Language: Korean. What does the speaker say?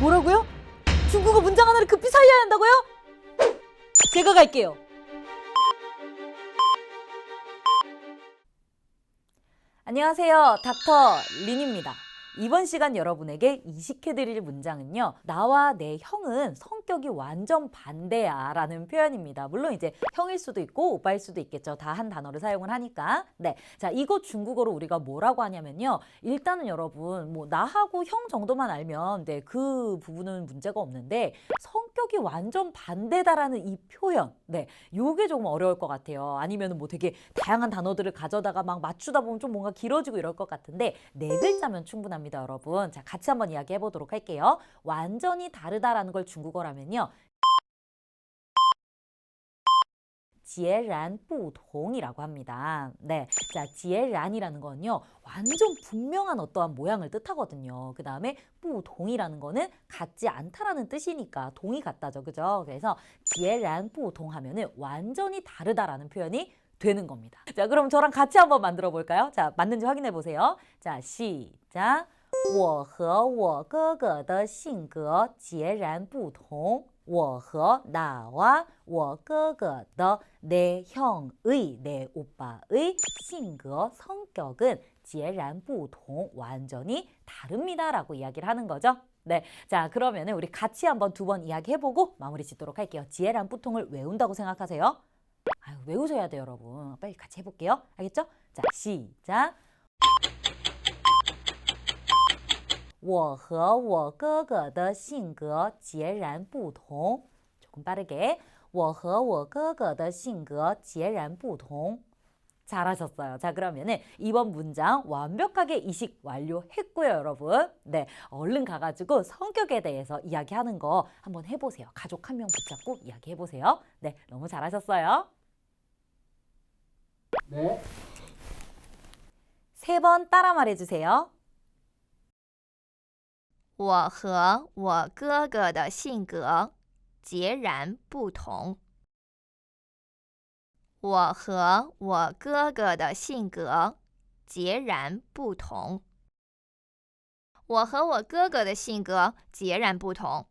뭐라고요? 중국어 문장 하나를 급히 살려야 한다고요? 제가 갈게요. 안녕하세요. 닥터 린입니다. 이번 시간 여러분에게 이식해드릴 문장은요. 나와 내 형은 성격이 완전 반대야 라는 표현입니다. 물론 이제 형일 수도 있고 오빠일 수도 있겠죠. 다 한 단어를 사용을 하니까. 네. 자, 이거 중국어로 우리가 뭐라고 하냐면요. 일단은 여러분, 뭐, 나하고 형 정도만 알면, 네, 그 부분은 문제가 없는데, 성 격이 완전 반대다라는 이 표현. 네. 요게 조금 어려울 것 같아요. 아니면 뭐 되게 다양한 단어들을 가져다가 막 맞추다 보면 좀 뭔가 길어지고 이럴 것 같은데 네 글자면 충분합니다, 여러분. 자, 같이 한번 이야기해 보도록 할게요. 완전히 다르다라는 걸 중국어라면요. 截然不同이라고 합니다. 네. 자, 截然이라는 건요. 완전 분명한 어떠한 모양을 뜻하거든요. 그 다음에 不同이라는 거는 같지 않다라는 뜻이니까 동이 같다죠. 그죠? 그래서 截然不同하면은 완전히 다르다라는 표현이 되는 겁니다. 자, 그럼 저랑 같이 한번 만들어 볼까요? 자, 맞는지 확인해 보세요. 자, 시작. 我和我哥哥的性格截然不同. 我和 나와 我哥哥的 내 형의 내 오빠의 性格 성격은 截然不同 완전히 다릅니다라고 이야기를 하는 거죠. 네. 자, 그러면은 우리 같이 한번 두 번 이야기해 보고 마무리 짓도록 할게요. 截然不同을 외운다고 생각하세요? 아유, 외우셔야 돼요, 여러분. 빨리 같이 해볼게요. 알겠죠? 자, 시작. 我和我哥哥的性格截然不同. 조금 빠르게. 我和我哥哥的性格截然不同. 잘하셨어요. 자, 그러면은 이번 문장 완벽하게 이식 완료했고요, 여러분. 네, 얼른 가가지고 성격에 대해서 이야기하는 거 한번 해보세요. 가족 한 명 붙잡고 이야기해보세요. 네, 너무 잘하셨어요. 네. 세 번 따라 말해주세요. 我和我哥哥的性格截然不同。我和我哥哥的性格截然不同。我和我哥哥的性格截然不同。